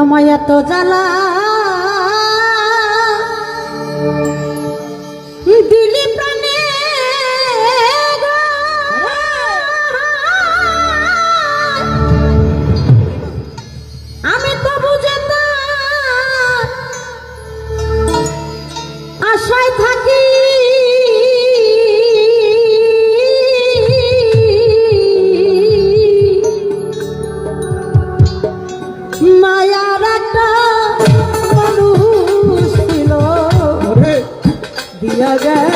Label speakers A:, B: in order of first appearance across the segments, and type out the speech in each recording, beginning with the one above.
A: আমায় এত জ্বালা। দিলি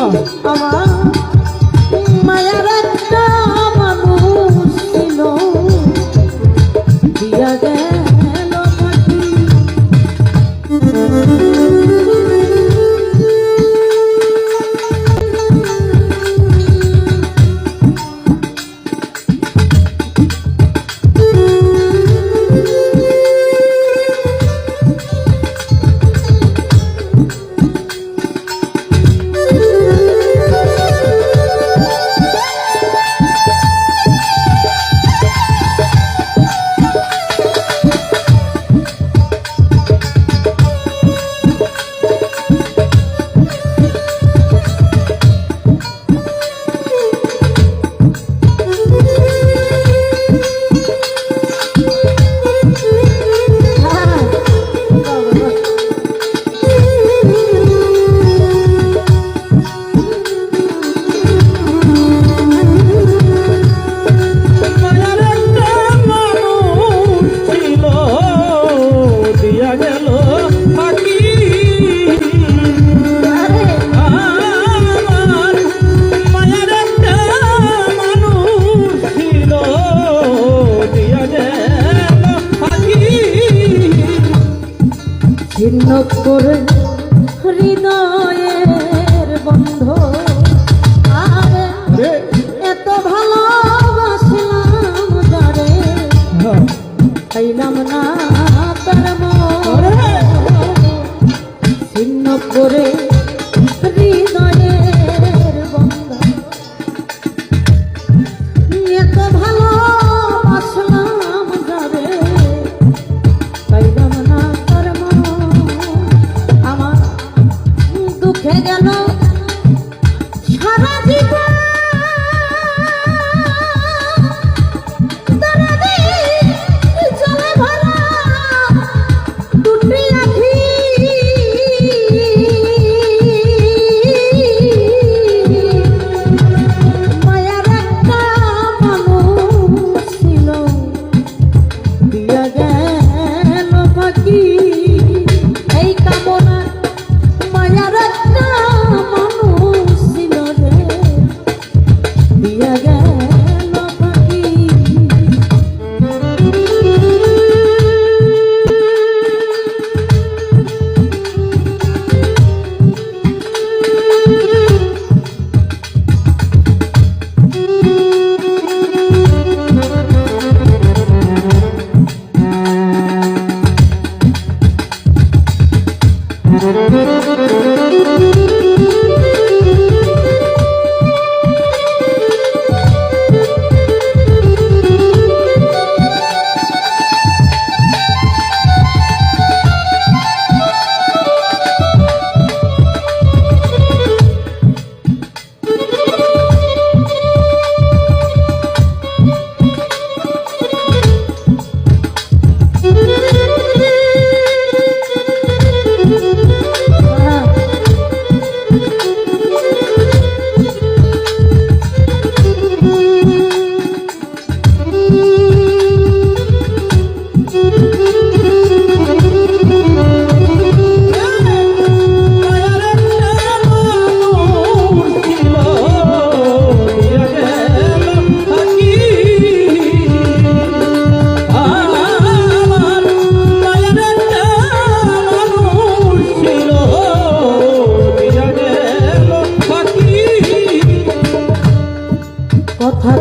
A: আমার মিন্নত করে হৃদয়ের বন্ধ। আরে এত ভালোবাসলাম যারে? হ্যাঁ। পাইলাম না Thank you.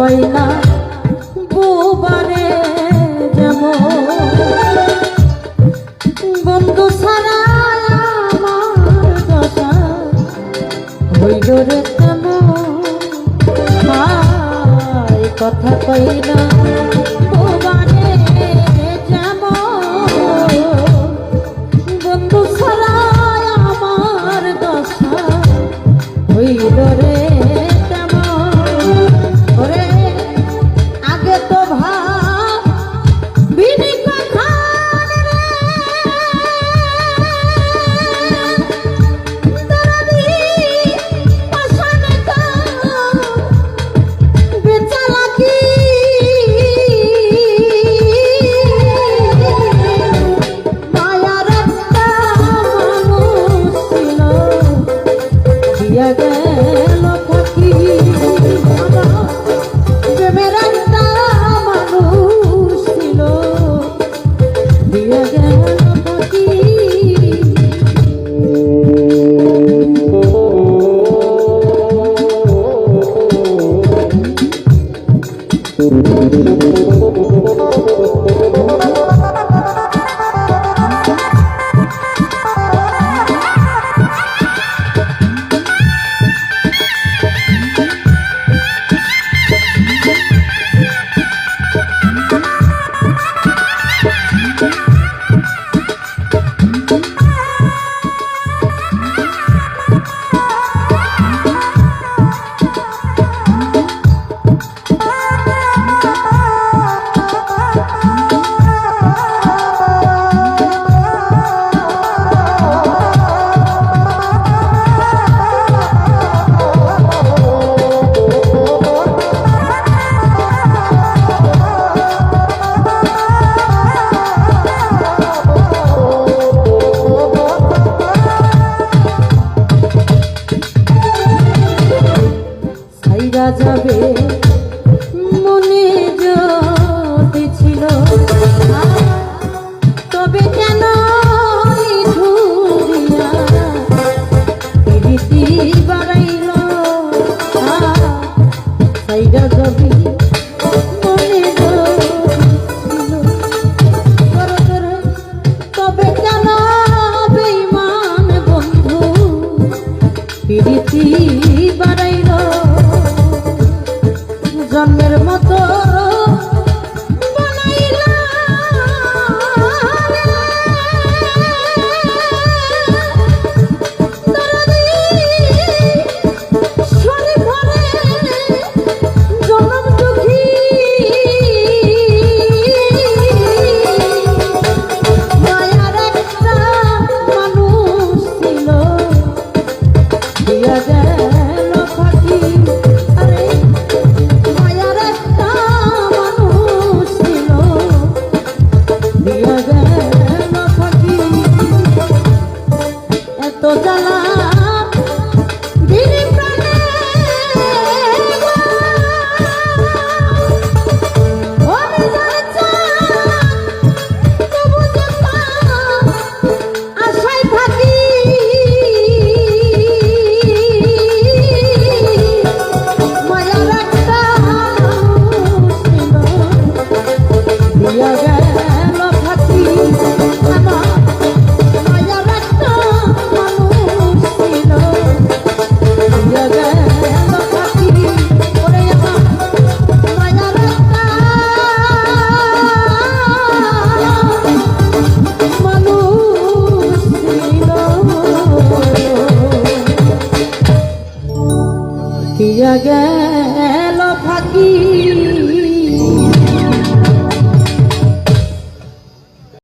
A: কইলা বুবারে যাব বন্ধু সারা আমার কথা কইলা বুবারে Thank you. করা যাবে again.